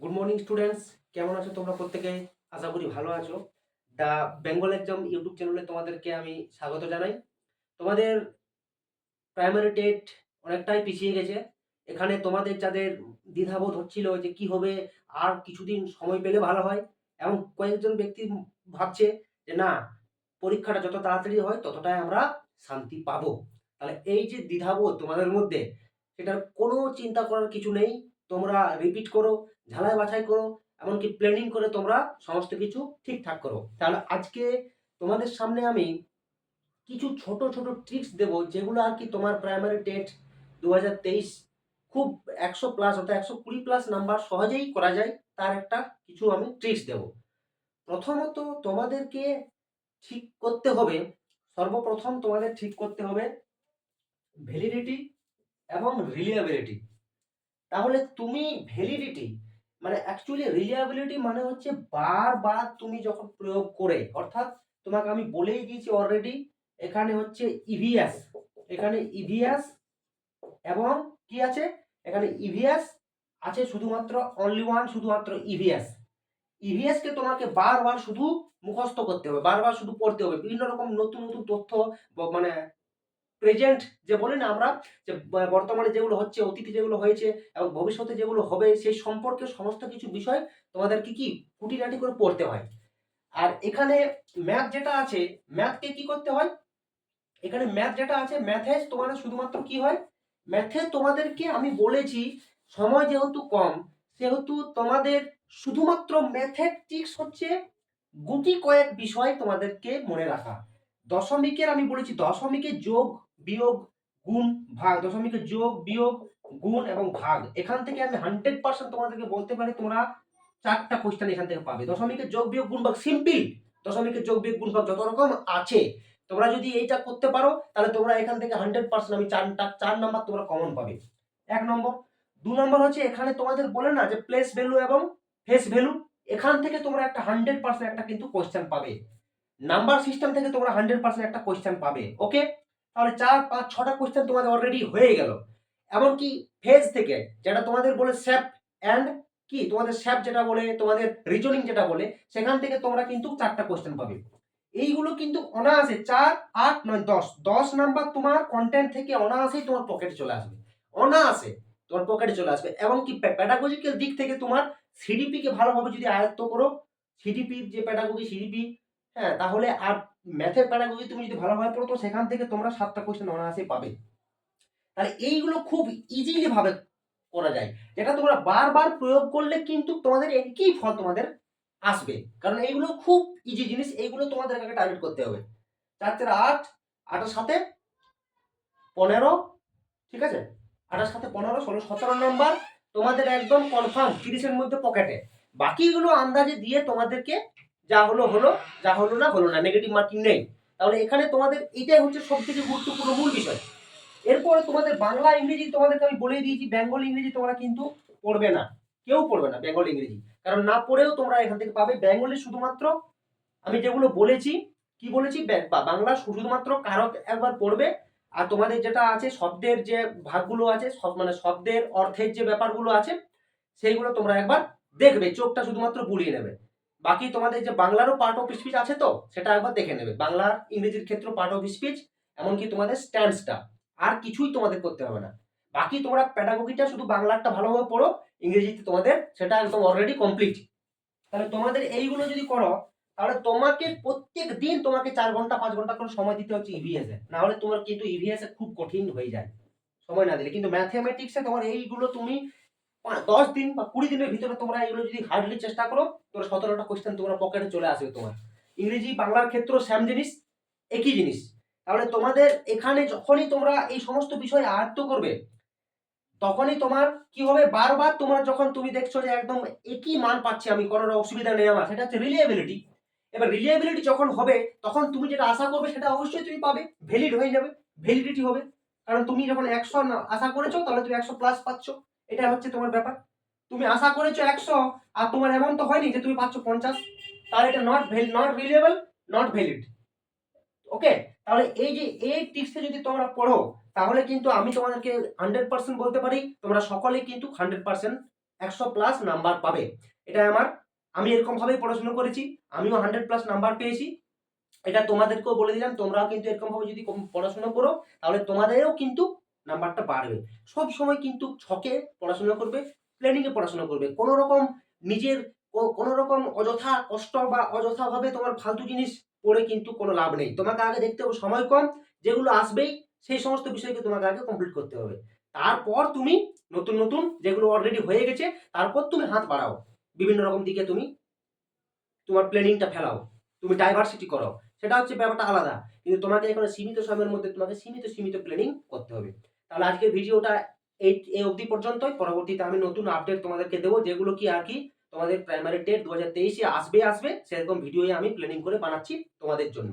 Good morning students কেমন আছো তোমরা প্রত্যেকে? আশা করি ভালো আছো। দ্য বেঙ্গল এক্সাম ইউটিউব চ্যানেলে তোমাদেরকে আমি স্বাগত জানাই। তোমাদের প্রাইমারি টেট অনেকটাই পিছিয়ে গেছে। এখানে তোমাদের যাদের দ্বিধাবোধ হচ্ছিল যে কি হবে, আর কিছুদিন সময় পেলে ভালো হয়, এবং কয়েকজন ব্যক্তি ভাবছে যে না, পরীক্ষাটা যত তাড়াতাড়ি হয়, ততটাই আমরা শান্তি পাবো। তাহলে এই যে দ্বিধাবোধ তোমাদের মধ্যে, সেটার কোনো চিন্তা করার কিছু নেই। তোমরা রিপিট করো, ঝালাই বাছাই করো, এমনকি প্ল্যানিং করে তোমরা সমস্ত কিছু ঠিকঠাক করো। তাহলে আজকে তোমাদের সামনে আমি কিছু ছোট ছোট ট্রিক্স দেব, যেগুলো আর কি তোমার প্রাইমারি টেট দু খুব একশো প্লাস অর্থাৎ একশো কুড়ি প্লাস নাম্বার সহজেই করা যায়, তার একটা কিছু আমি ট্রিক্স দেব। প্রথমত তোমাদেরকে ঠিক করতে হবে, সর্বপ্রথম তোমাদের ঠিক করতে হবে ভ্যালিডিটি এবং রিলিয়াবিলিটি তাহলে তুমি ভ্যালিডিটি মানে অ্যাকচুয়ালি রিলিয়াবিলিটি মানে হচ্ছে বারবার তুমি যখন প্রয়োগ করে, অর্থাৎ তোমাকে আমি বলেই দিয়েছি অলরেডি এখানে হচ্ছে ইভিএস এখানে ইভিএস এবং কি আছে? এখানে ইভিএস আছে শুধুমাত্র অনলি ওয়ান শুধুমাত্র ইভিএস ইভিএস কে তোমাকে বারবার শুধু মুখস্থ করতে হবে, বারবার শুধু পড়তে হবে, বিভিন্ন রকম নতুন নতুন তথ্য মানে প্রেজেন্ট যে বলি না আমরা, যে বর্তমানে যেগুলো হচ্ছে, অতীতে যেগুলো হয়েছে এবং ভবিষ্যতে যেগুলো হবে, সেই সম্পর্কে সমস্ত কিছু বিষয় তোমাদেরকে কি খুঁটিনাটি করে পড়তে হয়। আর এখানে ম্যাথ যেটা আছে ম্যাথকে কি করতে হয়? এখানে ম্যাথ যেটা আছে ম্যাথে তোমাদের শুধুমাত্র কি হয়? ম্যাথে তোমাদেরকে আমি বলেছি, সময় যেহেতু কম, সেহেতু তোমাদের শুধুমাত্র ম্যাথেটিক্স হচ্ছে গুটি কয়েক বিষয় তোমাদেরকে মনে রাখা। দশমিকের আমি বলেছি দশমিকের যোগ, বিয়োগ, গুণ, ভাগ। দশমিকের যোগ, বিয়োগ, গুণ এবং ভাগ। এখান থেকে আমি হান্ড্রেড পার্সেন্ট তোমাদেরকে বলতে পারি, তোমরা চারটা কোশ্চেন এখান থেকে পাবে। দশমিকের যোগ, বিয়োগ, গুণ, ভাগ সিম্পল দশমিকের যোগ, বিয়োগ, গুণ, ভাগ যত রকম আছে। তোমরা যদি এইটা করতে পারো, তাহলে তোমরা এখান থেকে হান্ড্রেড পার্সেন্ট আমি চারটা, চার নাম্বার তোমরা কমন পাবে। এক নম্বর দু নম্বর হচ্ছে, এখানে তোমাদের বলে না যে প্লেস ভ্যালু এবং ফেস ভ্যালু এখান থেকে তোমরা একটা হান্ড্রেড পার্সেন্ট একটা কিন্তু কোশ্চেন পাবে। নাম্বার সিস্টেম থেকে তোমরা হান্ড্রেড পার্সেন্ট একটা কোয়েশ্চেন পাবে ওকে তাহলে চার, পাঁচ, ছটা কোশ্চেন তোমাদের অলরেডি হয়ে গেল। এমনকি ফেজ থেকে যেটা তোমাদের বলে স্যাপ অ্যান্ড কি? তোমাদের স্যাপ যেটা বলে, তোমাদের রিজনিং যেটা বলে, সেখান থেকে তোমরা কিন্তু চারটা কোশ্চেন পাবে। এইগুলো কিন্তু অনায়াসে চার, আট, নয়, দশ দশ নাম্বার তোমার কন্টেন্ট থেকে অনায়াসেই তোমার পকেটে চলে আসবে। অনায়াসে তোমার পকেটে চলে আসবে। এবং কি প্যাডাগজিক্যাল দিক থেকে তোমার সিডিপি কে ভালোভাবে যদি আয়ত্ত করো সিডিপি যে প্যাডাগজি সিডিপি হ্যাঁ তাহলে আর ম্যাথের প্যাডাগজি তুমি যদি ভালোভাবে পড়ো, তো সেখান থেকে তোমরা সাতটা কোশ্চেন অনায়াসেই পাবে। তাহলে এইগুলো খুব ইজিলি ভাবে করা যায়, যেটা তোমরা বারবার প্রয়োগ করলে কিন্তু তোমাদের একই ফল তোমাদের আসবে। কারণ এইগুলো খুব ইজি জিনিস, এইগুলো তোমাদের আগে টার্গেট করতে হবে। চার চার আট আটের সাথে পনেরো, ঠিক আছে? আটের সাথে পনেরো, ষোলো, সতেরো নম্বর তোমাদের একদম কনফার্ম তিরিশের মধ্যে পকেটে বাকিগুলো আন্দাজে দিয়ে তোমাদেরকে যা হলো হলো, যা হলো না হলো না নেগেটিভ মার্কিং নেই। তাহলে এখানে তোমাদের এটাই হচ্ছে সব থেকে গুরুত্বপূর্ণ মূল বিষয়। এরপরে তোমাদের বাংলা ইংরেজি তোমাদেরকে আমি বলে দিয়েছি, বেঙ্গল ইংরেজি তোমরা কিন্তু পড়বে না। কেউ পড়বে না বেঙ্গল ইংরেজি। কারণ না পড়েও তোমরা এখান থেকে পাবে বেঙ্গলি শুধুমাত্র, আমি যেগুলো বলেছি, কি বলেছি? বাংলা শুধুমাত্র কারক একবার পড়বে। আর তোমাদের যেটা আছে, শব্দের যে ভাগগুলো আছে, সব মানে শব্দের অর্থের যে ব্যাপারগুলো আছে, সেইগুলো তোমরা একবার দেখবে, চোখটা শুধুমাত্র বুলিয়ে নেবে। বাকি তোমাদের যে বাংলারও পার্ট অফ স্পিচ আছে তো, সেটা একবার দেখে নেবে। বাংলা ইংরেজির ক্ষেত্রে পার্ট অফ স্পিচ এমনকি তোমাদের স্ট্যান্ডসটা আর কিছুই তোমাদের করতে হবে না। বাকি তোমরা প্যাডাগোগিটা শুধু বাংলাটা ভালোভাবে পড়ো, ইংরেজিতে তোমাদের সেটা একদম অলরেডি কমপ্লিট তাহলে তোমাদের এইগুলো যদি করো, তাহলে তোমাকে প্রত্যেক দিন তোমাকে চার ঘণ্টা, পাঁচ ঘণ্টা করে সময় দিতে হচ্ছে ইভিএস এ না হলে তোমার কিন্তু ইভিএস এ খুব কঠিন হয়ে যায়। সময় না দিলে। কিন্তু ম্যাথমেটিক্সে তোমার এইগুলো তুমি দশ দিন বা কুড়ি দিনের ভিতরে তোমরা এগুলো যদি হার্ডলি চেষ্টা করো তোমরা সতেরোটা কোশ্চেন তোমরা পকেটে চলে আসবে তোমার। ইংরেজি, বাংলার ক্ষেত্রেও সেম জিনিস, একই জিনিস। তাহলে তোমাদের এখানে যখনই তোমরা এই সমস্ত বিষয় আয়ত্ত করবে, তখনই তোমার কি হবে? বারবার তোমার যখন তুমি দেখছ যে একদম একই মান পাচ্ছি আমি, কোনো অসুবিধা নেই আমার, সেটা হচ্ছে রিলিয়েবিলিটি এবার রিলিয়েবিলিটি যখন হবে, তখন তুমি যেটা আশা করবে সেটা অবশ্যই তুমি পাবে ভ্যালিড হয়ে যাবে ভ্যালিডিটি হবে। কারণ তুমি যখন একশো আশা করেছ, তাহলে তুমি একশো প্লাস পাচ্ছ। এটা হচ্ছে তোমার ব্যাপার। তুমি আশা করেছ একশো, আর তোমার এমন তো হয়নি যে তুমি পাচ্ছ পঞ্চাশ। তাহলে এটা not not reliable not valid okay তাহলে এই যে, এই টিপসে যদি তোমরা পড়ো, তাহলে কিন্তু আমি তোমাদেরকে হান্ড্রেড পার্সেন্ট বলতে পারি, তোমরা সকলেই কিন্তু হান্ড্রেড পার্সেন্ট একশো প্লাস নাম্বার পাবে। এটা আমার, আমি এরকমভাবেই পড়াশুনো করেছি, আমিও হান্ড্রেড প্লাস নাম্বার পেয়েছি। এটা তোমাদেরকেও বলে দিলাম, তোমরাও কিন্তু এরকমভাবে যদি পড়াশোনা করো, তাহলে তোমাদেরও কিন্তু নাম্বারটা বাড়বে। সব সময় কিন্তু ছকে পড়াশোনা করবে প্ল্যানিংয়ে পড়াশোনা করবে। কোনো রকম নিজের কোনো রকম অযথা কষ্ট বা অযথাভাবে তোমার ফালতু জিনিস পড়ে কিন্তু কোনো লাভ নেই। তোমাকে আগে দেখতে হবে সময় কম, যেগুলো আসবেই, সেই সমস্ত বিষয়কে তোমাকে আগে কমপ্লিট করতে হবে। তারপর তুমি নতুন নতুন যেগুলো অলরেডি হয়ে গেছে, তারপর তুমি হাত বাড়াও। বিভিন্ন রকম দিকে তুমি তোমার প্ল্যানিংটা ফেলাও। তুমি ডাইভার্সিটি করো সেটা হচ্ছে ব্যাপারটা আলাদা। কিন্তু তোমাকে এখানে সীমিত সময়ের মধ্যে তোমাকে সীমিত সীমিত প্ল্যানিং করতে হবে। তাহলে আজকের ভিডিওটা এই এই অবধি পর্যন্তই। পরবর্তীতে আমি নতুন আপডেট তোমাদেরকে দেবো, যেগুলো কি আর কি তোমাদের প্রাইমারি ডেট দু হাজার তেইশে আসবে আসবে, সেরকম ভিডিওই আমি প্ল্যানিং করে বানাচ্ছি তোমাদের জন্য।